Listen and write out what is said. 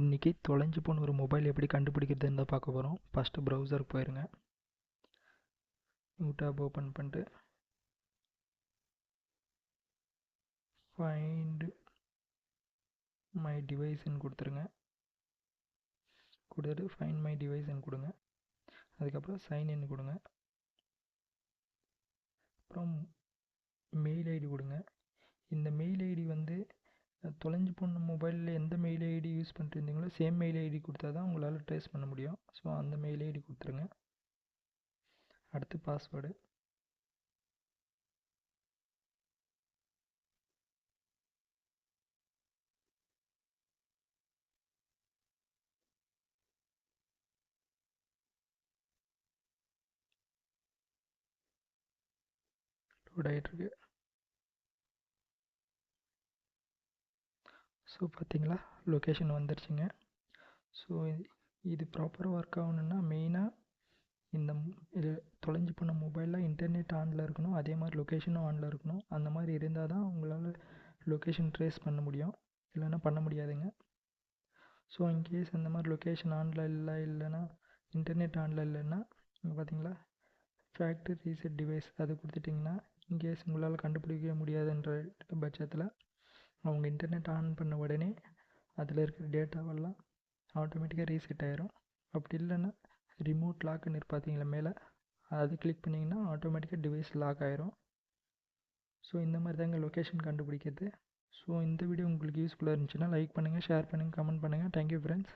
இன்றைக்கி தொலைஞ்சு போன ஒரு மொபைல் எப்படி கண்டுபிடிக்கிறதுன்னு தான் பார்க்க போகிறோம் ஃபஸ்ட்டு ப்ரௌசருக்கு போயிருங்க. நியூ டேப் ஓப்பன் பண்ணிட்டு ஃபைண்டு மை டிவைஸ்ன்னு கொடுத்துருங்க. கொடுத்துட்டு ஃபைண்ட் மை டிவைஸ்ன்னு கொடுங்க. அதுக்கப்புறம் சைன் இன் கொடுங்க. அப்புறம் மெயில் ஐடி கொடுங்க. இந்த மெயில் ஐடி வந்து தொலைஞ்சு போன மொபைலில் எந்த மெயில் ஐடி யூஸ் பண்ணிட்டு இருந்தீங்களோ சேம் மெயில் ஐடி கொடுத்தா தான் உங்களால் ட்ரேஸ் பண்ண முடியும். ஸோ அந்த மெயில் ஐடி கொடுத்துருங்க. அடுத்து பாஸ்வேர்டு லோட் ஆகிட்டுருக்கு ஸோ பார்த்தீங்களா? லொக்கேஷன் வந்துருச்சுங்க. ஸோ இது ப்ராப்பராக ஒர்க் ஆகணுன்னா மெயினாக இந்த இது தொலைஞ்சு போன மொபைலில் இன்டர்நெட் ஆனில் இருக்கணும். அதே மாதிரி லொக்கேஷனும் ஆனில் இருக்கணும். அந்த மாதிரி இருந்தால் தான் உங்களால் லொக்கேஷன் ட்ரேஸ் பண்ண முடியும். இல்லைன்னா பண்ண முடியாதுங்க. ஸோ இன்கேஸ் அந்த மாதிரி லொக்கேஷன் ஆனில் இல்லை இல்லைன்னா இன்டர்நெட் ஆனில் இல்லைன்னா பார்த்தீங்களா? ஃபேக்ட்ரி ரீசெட் டிவைஸ் அது கொடுத்துட்டிங்கன்னா இன்கேஸ் உங்களால் கண்டுபிடிக்கவே முடியாதுன்ற பட்சத்தில் அவங்க இன்டர்நெட் ஆன் பண்ண உடனே அதில் இருக்கிற டேட்டாவெல்லாம் ஆட்டோமேட்டிக்காக ரீசெட் ஆயிரும். அப்படி இல்லைன்னா ரிமோட் லாக்குன்னு பார்த்தீங்களா மேலே? அது கிளிக் பண்ணிங்கன்னா ஆட்டோமேட்டிக்காக டிவைஸ் லாக் ஆயிரும். ஸோ இந்த மாதிரி தாங்க லொக்கேஷன் கண்டுபிடிக்கிறது. ஸோ இந்த வீடியோ உங்களுக்கு யூஸ்ஃபுல்லாக இருந்துச்சுன்னா லைக் பண்ணுங்கள் ஷேர் பண்ணுங்கள் கமெண்ட் பண்ணுங்கள் தேங்க்யூ ஃப்ரெண்ட்ஸ்